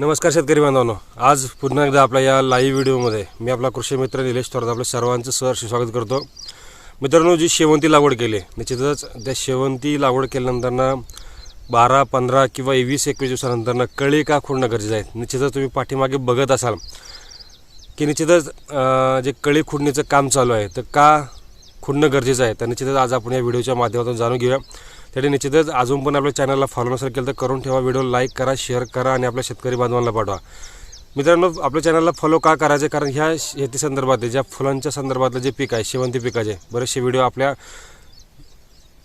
नमस्कार शेतकरी बांधवांनो. आज पुन्हा एकदा आपल्या या लाईव्ह व्हिडिओमध्ये मी आपला कृषी मित्र निलेश थोरात आपल्या सर्वांचं सहर्ष स्वागत करतो. मित्रांनो जी शेवंती लागवड केली आहे, निश्चितच त्या शेवंती लागवड केल्यानंतरनं बारा पंधरा किंवा वीस एकवीस दिवसानंतरनं कळी का खोडणं गरजेचं आहे निश्चितच तुम्ही पाठीमागे बघत असाल की निश्चितच जे कळी खुडणीचं काम चालू आहे तर का खुडणं गरजेचं आहे? तर निश्चितच आज आपण या व्हिडिओच्या माध्यमातून जाणून घेऊया. त्यासाठी निश्चितच अजून पण आपल्या चॅनलला फॉलो नसेल केलं तर करून ठेवा. व्हिडिओ लाईक करा शेअर करा आणि आपल्या शेतकरी बांधवांना पाठवा. मित्रांनो आपल्या चॅनलला फॉलो का करायचे? कारण ह्या शेती संदर्भातले ज्या फुलांच्या संदर्भातलं जे पीक आहे शेवंती पिकाचे बरेचसे व्हिडिओ आपल्या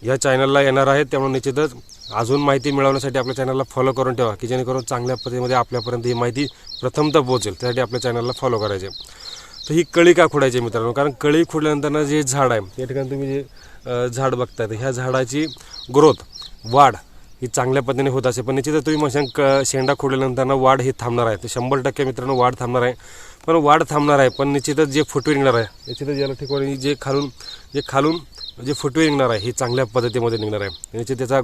या चॅनलला येणार आहेत. त्यामुळे निश्चितच अजून माहिती मिळवण्यासाठी आपल्या चॅनलला फॉलो करून ठेवा की जेणेकरून चांगल्या पद्धतीमध्ये आपल्यापर्यंत ही माहिती प्रथमतः पोहोचेल. त्यासाठी आपल्या चॅनलला फॉलो करायचे. तर ही कळी का खोडायची मित्रांनो? कारण कळी खोडल्यानंतर जे झाड आहे या ठिकाणी तुम्ही जे झाड बघताय ह्या झाडाची ग्रोथ वाढ ही चांगल्या पद्धतीने होत असे. पण निश्चितच तुम्ही म्हणशाल क शेंडा खोडल्यानंतर वाढ ही थांबणार आहे. तर शंभर टक्के मित्रांनो वाढ थांबणार आहे. पण वाढ थांबणार आहे पण निश्चितच जे फुटवे निघणार आहे निश्चितच याला ठिकाणी जे खालून जे खालून जे फुटवे निघणार आहे हे चांगल्या पद्धतीमध्ये निघणार आहे. निश्चित त्याचा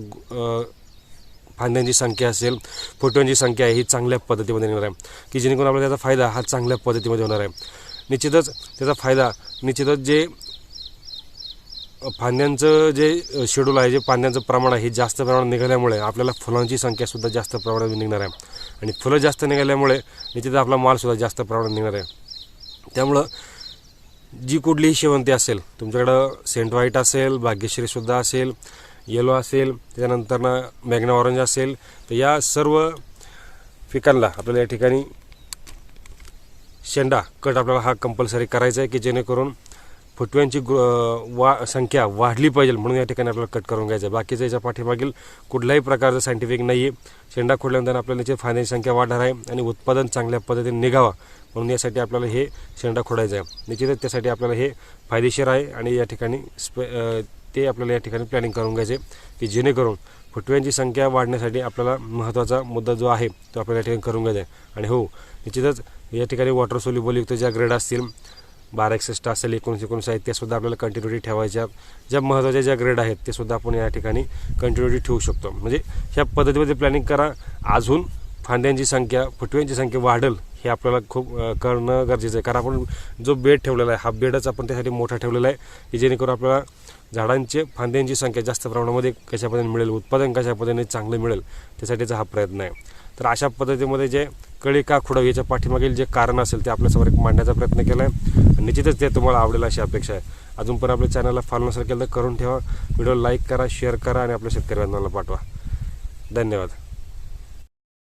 फांद्यांची संख्या असेल फोटोंची संख्या आहे ही चांगल्या पद्धतीमध्ये निघणार आहे. की जेणेकरून आपल्याला त्याचा फायदा हा चांगल्या पद्धतीमध्ये होणार आहे. निश्चितच त्याचा फायदा निश्चितच जे फांद्यांचं जे शेड्यूल आहे जे पांद्यांचं प्रमाण आहे हे जास्त प्रमाणात निघाल्यामुळे आपल्याला फुलांची संख्यासुद्धा जास्त प्रमाणात निघणार आहे. आणि फुलं जास्त निघाल्यामुळे निश्चितच आपला मालसुद्धा जास्त प्रमाणात निघणार आहे. त्यामुळं जी कुठलीही शेवंती असेल तुमच्याकडं सेंट व्हाईट असेल भाग्यश्रीसुद्धा असेल येलो असेल त्याच्यानंतर मॅग्ना ऑरेंज असेल तर या सर्व पिकांना आपल्याला या ठिकाणी शेंडा कट आपल्याला हा कंपल्सरी करायचा आहे की जेणेकरून फुटव्यांची वा संख्या वाढली पाहिजे म्हणून या ठिकाणी आपल्याला कट करून घ्यायचं आहे बाकीचं याच्या पाठीमागील कुठल्याही प्रकारचं सायंटिफिक नाही आहे शेंडा खोडल्यानंतर आपल्याला याची फायद्याची संख्या वाढणार आहे आणि उत्पादन चांगल्या पद्धतीने निघावं म्हणून यासाठी आपल्याला हे शेंडा खोडायचं आहे निश्चितच त्यासाठी आपल्याला हे फायदेशीर आहे आणि या ठिकाणी स्पे ते आपल्याला या ठिकाणी प्लॅनिंग करून घ्यायचे की जेणेकरून फुटव्यांची संख्या वाढण्यासाठी आपल्याला महत्त्वाचा मुद्दा जो आहे तो आपल्याला या ठिकाणी करून घ्यायचा आहे. आणि हो निश्चितच या ठिकाणी वॉटर सोल्युबलयुक्त ज्या ग्रेड असतील बारा एकसष्ट असेल एकोणीस एकोणीस आहेत त्यासुद्धा आपल्याला कंटिन्युटी ठेवायच्या. ज्या महत्त्वाच्या ज्या ग्रेड आहेत ते सुद्धा आपण या ठिकाणी कंटिन्युटी ठेवू शकतो. म्हणजे ह्या पद्धतीमध्ये प्लॅनिंग करा. अजून फांद्यांची संख्या फुटव्यांची संख्या वाढेल हे आपल्याला खूप करणं गरजेचं आहे. कारण आपण जो बेड ठेवलेला आहे हा बेडच आपण त्यासाठी मोठा ठेवलेला आहे की जेणेकरून आपल्याला झाडांचे फांद्यांची संख्या जास्त प्रमाणामध्ये कशा पद्धतीने मिळेल उत्पादन कशा पद्धतीने चांगलं मिळेल त्यासाठीचा हा प्रयत्न आहे. तर अशा पद्धतीमध्ये जे कळी का खुडव याच्या पाठीमागील जे कारण असेल ते आपल्यासमोर एक मांडण्याचा प्रयत्न केला आहे निश्चितच ते तुम्हाला आवडेल अशी अपेक्षा आहे. अजून पण आपल्या चॅनलला फॉलो नसेल केलं तर करून ठेवा. व्हिडिओ लाईक करा शेअर करा आणि आपल्या शेतकरी बांधवांना पाठवा. धन्यवाद.